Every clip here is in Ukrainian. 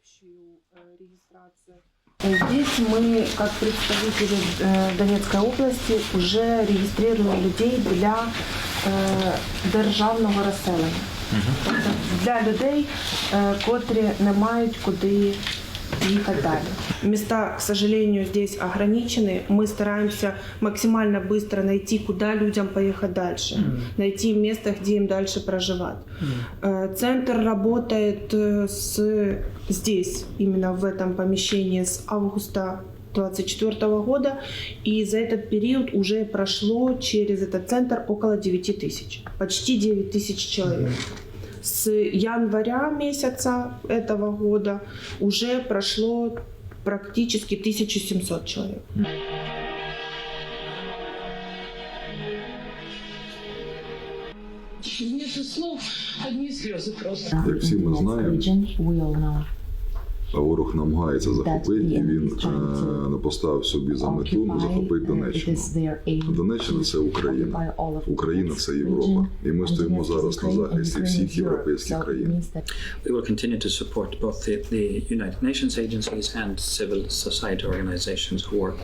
общую э, регистрацию. Здесь мы, как представители э, Донецкой области, уже регистрируем людей для е, державного розселення. Тобто для людей, е, котрі не мають куди їхати далі. Места, к сожалению, здесь ограничены. Мы стараемся максимально быстро найти, куда людям поехать дальше. Найти место, где им дальше проживать. Э, Центр работает э, с, здесь, именно в этом помещении с августа 2024 года, и за этот период уже прошло через этот центр около 9 тысяч, почти 9 тысяч человек. С января месяца этого года уже прошло практически 1700 человек. Вместо слов одни слезы просто. Как все мы know ворог намагається захопити, і він не поставив собі за мету захопити Донеччину. Донеччина це Україна. Україна це Європа. І ми стоїмо зараз на захисті всіх європейських країн. We will continue to support both the, the United Nations agencies and civil society organizations who work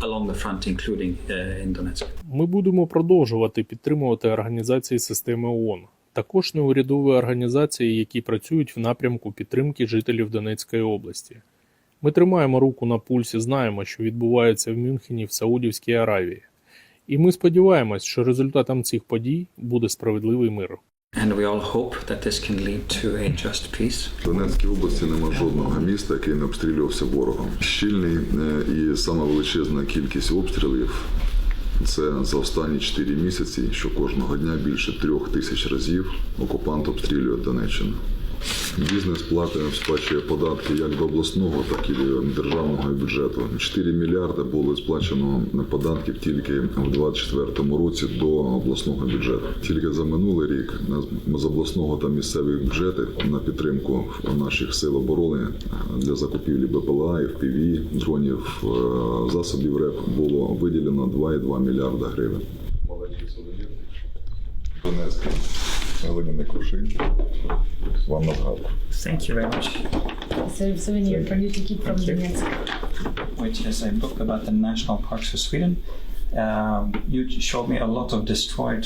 along the front, including uh, in Donetsk. Ми будемо продовжувати підтримувати організації системи ООН, також неурядові організації, які працюють в напрямку підтримки жителів Донецької області. Ми тримаємо руку на пульсі, знаємо, що відбувається в Мюнхені в Саудівській Аравії. І ми сподіваємось, що результатом цих подій буде справедливий мир. And we all hope that this can lead to a just peace. В Донецькій області нема жодного міста, який не обстрілювався ворогом. Щільний е, і сама величезна кількість обстрілів. Це за останні 4 місяці, що кожного дня більше трьох тисяч разів окупант обстрілює Донеччину. Бізнес платить, сплачує податки як до обласного, так і державного бюджету. 4 мільярди було сплачено податків тільки в 2024 році до обласного бюджету. Тільки за минулий рік з обласного та місцевих бюджетів на підтримку наших сил оборони для закупівлі БПЛА, FPV, дронів, е, засобів РЕП було виділено 2,2 мільярда гривень. Маленький сувенір. Донецький. Глиняний кувшин. Вам на згадку. Thank you very much. It's a souvenir for you to keep from Thank you. Donetsk. Which is a book about the national parks of Sweden. Um, you showed me a lot of destroyed